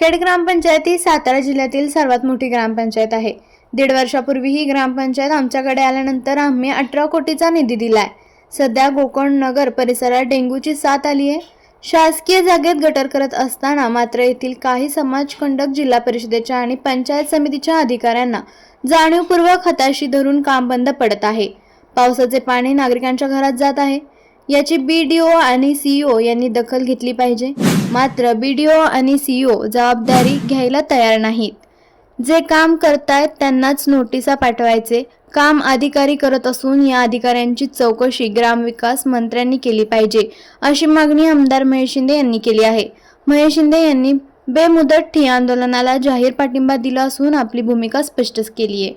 खेड ग्रामपंचायत ही सातारा जिल्ह्यातील सर्वात मोठी ग्रामपंचायत आहे. दीड वर्षापूर्वी ही ग्रामपंचायत आमच्याकडे आल्यानंतर आम्ही अठरा कोटीचा निधी दिलाय. सध्या गोकर्ण नगर परिसरात डेंग्यूची साथ आली आहे. शासकीय जागेत गटर करत असताना मात्र येथील काही समाजकंडक जिल्हा परिषदेच्या आणि पंचायत समितीच्या अधिकाऱ्यांना जाणीवपूर्वक हाताशी धरून काम बंद पडत आहे. पावसाचे पाणी नागरिकांच्या घरात जात आहे. याची बी डी ओ आणि सीईओ यांनी दखल घेतली पाहिजे. मात्र बी डी ओ आणि सी ओ जबाबदारी घ्यायला तयार नाहीत. जे काम करतायत त्यांनाच नोटिसा पाठवायचे काम अधिकारी करत असून या अधिकाऱ्यांची चौकशी ग्रामविकास मंत्र्यांनी केली पाहिजे अशी मागणी आमदार महेश शिंदे यांनी केली आहे. महेश शिंदे यांनी बेमुदत ठिय्या आंदोलनाला जाहीर पाठिंबा दिला असून आपली भूमिका स्पष्ट केली आहे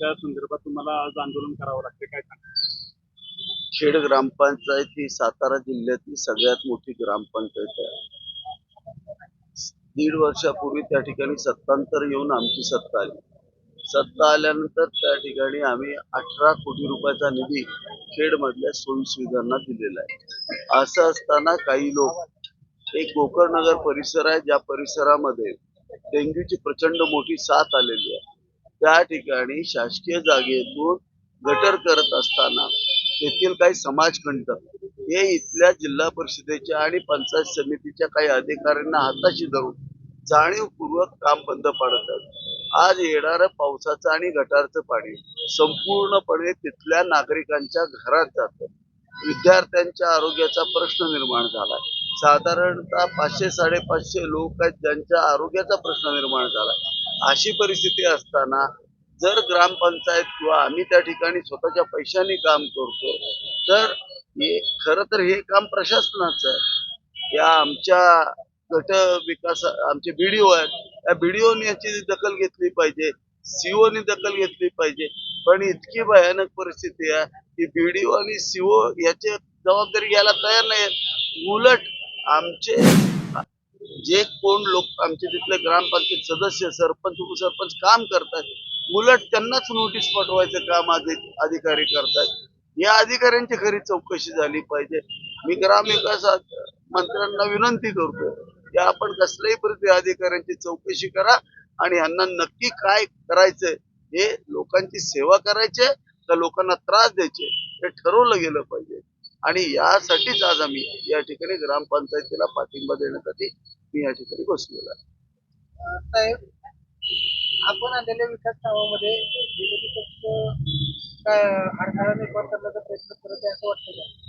त्या संदर्भात तुम्हाला आज आंदोलन करावं लागते काय सांगा खेड ग्रामपंचायत ही सातारा जिल्ह्यातील सगळ्यात मोठी ग्रामपंचायत आहे. दीड वर्षापूर्वी त्या ठिकाणी सत्तांतर येऊन आमची सत्ता आली. सत्ता आल्यानंतर त्या ठिकाणी आम्ही अठरा कोटी रुपयाचा निधी खेडमधल्या सोयी सुविधांना दिलेला आहे. असं असताना काही लोक एक गोकर्णनगर परिसर आहे ज्या परिसरामध्ये डेंग्यूची प्रचंड मोठी साथ आलेली आहे. त्या ठिकाणी शासकीय जागेतून गटर करत असताना तेथील काही समाजकंटक हे इथल्या जिल्हा परिषदेच्या आणि पंचायत समितीच्या काही अधिकाऱ्यांना हाताशी धरून जाणीवपूर्वक काम बंद पाडत आहेत आज येणारं पावसाचं आणि गटारचं पाणी संपूर्णपणे तिथल्या नागरिकांच्या घरात जातं. विद्यार्थ्यांच्या आरोग्याचा प्रश्न निर्माण झाला साधारणतः पाचशे साडेपाचशे लोक आहेत ज्यांच्या आरोग्याचा प्रश्न निर्माण झाला. अशी परिस्थिती असताना जर ग्रामपंचायत किंवा आम्ही त्या ठिकाणी स्वतःच्या पैशाने काम करतो तर हे खरं तर हे काम प्रशासनाचं आहे. या आमच्या गट विकास आमचे बीडीओ आहेत या बीडीओनी याची दखल घेतली पाहिजे सीओनी दखल घेतली पाहिजे. पण इतकी भयानक परिस्थिती आहे की बीडीओ आणि सीओ याची जबाबदारी घ्यायला तयार नाही उलट आमचे जे कोण लोक आमचे तिथले ग्रामपंचायत सदस्य सरपंच उपसरपंच काम करतात उलट त्यांनाच नोटीस पाठवायचं काम अधिकारी करतात या अधिकाऱ्यांची खरी चौकशी झाली पाहिजे. मी ग्रामविकास मंत्र्यांना विनंती करतो की आपण कसल्याही प्रति अधिकाऱ्यांची चौकशी करा आणि यांना नक्की काय करायचंय हे लोकांची सेवा करायचे का लोकांना त्रास द्यायचे हे ठरवलं गेलं पाहिजे. आणि यासाठीच आज आम्ही या ठिकाणी ग्रामपंचायतीला पाठिंबा देण्यासाठी मी या ठिकाणी बसलेलो आहे. साहेब आपण आलेल्या विकास कामामध्ये विरोधी पक्ष काय अडथळा निर्माण करण्याचा प्रयत्न करत आहे असं वाटतं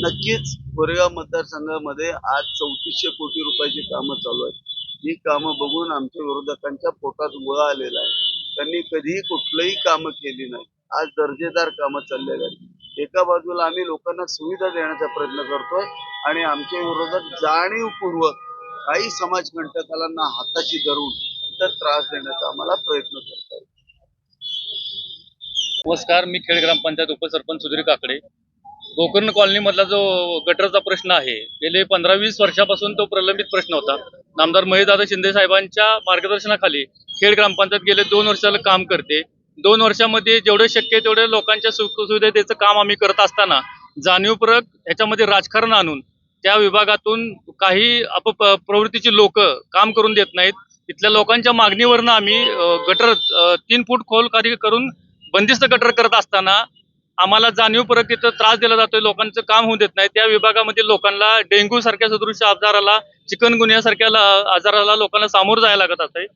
नक्कीच कोरेगाव मतदारसंघामध्ये आज चौतीसशे कोटी रुपयाची कामं चालू आहेत. ही कामं बघून आमच्या विरोधकांच्या पोटात गोळा आलेला आहे. त्यांनी कधीही कुठलंही कामं केली नाही. आज दर्जेदार कामं चाललेली आहेत. एका बाजूला आम्ही लोकांना सुविधा देण्याचा प्रयत्न करतोय आणि आमच्या विरोधात जाणीवपूर्वक काही समाजकंटकालांना हाताशी धरून तर त्रास देण्याचा आम्हाला प्रयत्न करतोय. नमस्कार मी खेड ग्रामपंचायत उपसरपंच सुधीर काकडे. गोकर्ण कॉलनी मधला जो गटरचा प्रश्न आहे गेले पंधरा वीस वर्षापासून तो प्रलंबित प्रश्न होता. नामदार महेशदादा शिंदे साहेबांच्या मार्गदर्शनाखाली खेड ग्रामपंचायत गेले दोन वर्षाला काम करते. दोन वर्षामध्ये जेवढे शक्य आहे तेवढे लोकांच्या सुखसुविधेचं काम आम्ही करत असताना जाणीवपूर्वक ह्याच्यामध्ये राजकारण आणून त्या विभागातून काही अप प्रवृत्तीची लोक काम करून देत नाहीत. तिथल्या लोकांच्या मागणीवरनं आम्ही गटर तीन फूट खोल कार्य करून बंदिस्त गटर करत असताना आम्हाला जाणीवपूर्वक तिथं त्रास दिला जातोय लोकांचं काम होऊ देत नाही. त्या विभागामध्ये लोकांना डेंग्यू सारख्या सदृश्य आजाराला चिकनगुन्यासारख्या आजाराला लोकांना सामोरं जायला लागत असते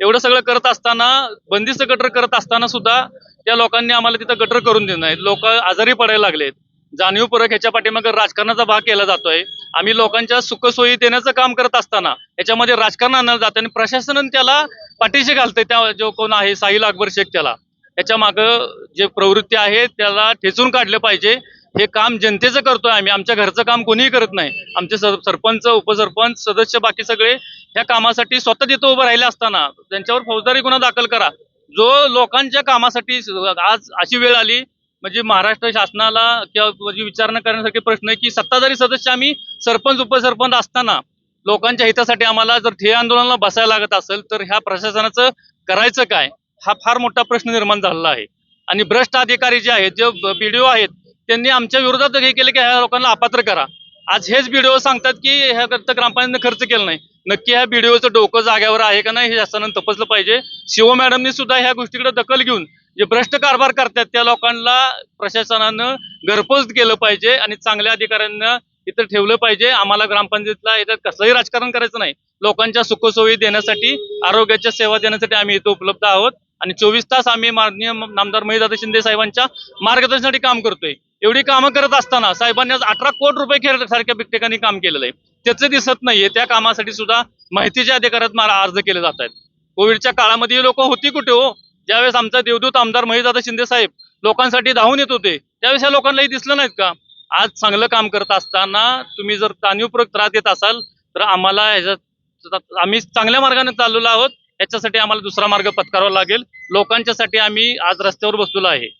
एवढं सगळं करत असताना बंदिस्त गटर करत असताना सुद्धा त्या लोकांनी आम्हाला तिथं गटर करून दिलं नाही. लोक आजारी पडायला लागलेत. जाणीवपूर्वक ह्याच्या पाठीमागे राजकारणाचा भाग केला जातोय. आम्ही लोकांच्या सुखसोयी देण्याचं काम करत असताना याच्यामध्ये राजकारण आणलं जातं आणि प्रशासनानं त्याला पाठीशी घालतंय. त्या जो कोण आहे साहिल अकबर शेख त्याला. त्याच्या मागं जे प्रवृत्ती आहे त्याला ठेचून काढलं पाहिजे. हे काम जनतेचं करतोय आम्ही. आमच्या घरचं काम कोणीही करत नाही. आमचे सर- सरपंच उपसरपंच सदस्य बाकी सगळे ह्या कामासाठी स्वतः तिथं उभं राहिले असताना त्यांच्यावर फौजदारी गुन्हा दाखल करा. जो लोकांच्या कामासाठी आज अशी वेळ आली म्हणजे महाराष्ट्र शासनाला किंवा म्हणजे विचारणा करण्यासाठी प्रश्न आहे की सत्ताधारी सदस्य आम्ही सरपंच उपसरपंच असताना लोकांच्या हितासाठी आम्हाला जर ठे आंदोलनाला बसायला लागत असेल तर ह्या प्रशासनाचं करायचं काय? हा फार मोठा प्रश्न निर्माण झालेला आहे. आणि भ्रष्ट अधिकारी जे आहेत जे बीडीओ आहेत त्यांनी आमच्या विरोधात हे केले की ह्या लोकांना अपात्र करा. आज हेच बीडीओ सांगतात की ह्या करता ग्रामपंचायतीने खर्च केला नाही. नक्की ह्या बीडीओचं डोकं जाग्यावर आहे का नाही हे शासनानं तपासलं पाहिजे. शिव मॅडमनी सुद्धा ह्या गोष्टीकडे दखल घेऊन जे भ्रष्ट कारभार करतात त्या लोकांना प्रशासनानं घरपोच केलं पाहिजे आणि चांगल्या अधिकाऱ्यांना इथं ठेवलं पाहिजे. आम्हाला ग्रामपंचायतीला याच्यात कसलंही राजकारण करायचं नाही. लोकांच्या सुखसोयी देण्यासाठी आरोग्याच्या सेवा देण्यासाठी आम्ही इथं उपलब्ध आहोत. आणि चोवीस तास आम्ही माननीय नामदार महिदादा शिंदे साहेबांच्या मार्गदर्शनासाठी काम करतोय. एवढी कामं करत असताना साहेबांनी आज अठरा कोटी रुपये खेळ सारख्या ठिकाणी काम केलेलं आहे. त्याचं दिसत नाहीये. त्या कामासाठी सुद्धा माहितीच्या अधिकारात मला अर्ज केले जात आहेत. कोविडच्या काळामध्ये लोक होती कुठे हो? ज्यावेळेस आमचा देवदूत आमदार महिदादा शिंदे साहेब लोकांसाठी धावून येत होते त्यावेळेस या लोकांनाही दिसलं नाहीत का? आज चांगलं काम करत असताना तुम्ही जर जाणीवपूर्वक त्रास देत असाल तर आम्हाला ह्याच्यात आम्ही चांगल्या मार्गाने चाललेलो आहोत. याच्यासाठी आम्हाला दुसरा मार्ग पत्करावा लागेल. लोकांच्यासाठी आम्ही आज रस्त्यावर बसलेलो आहे.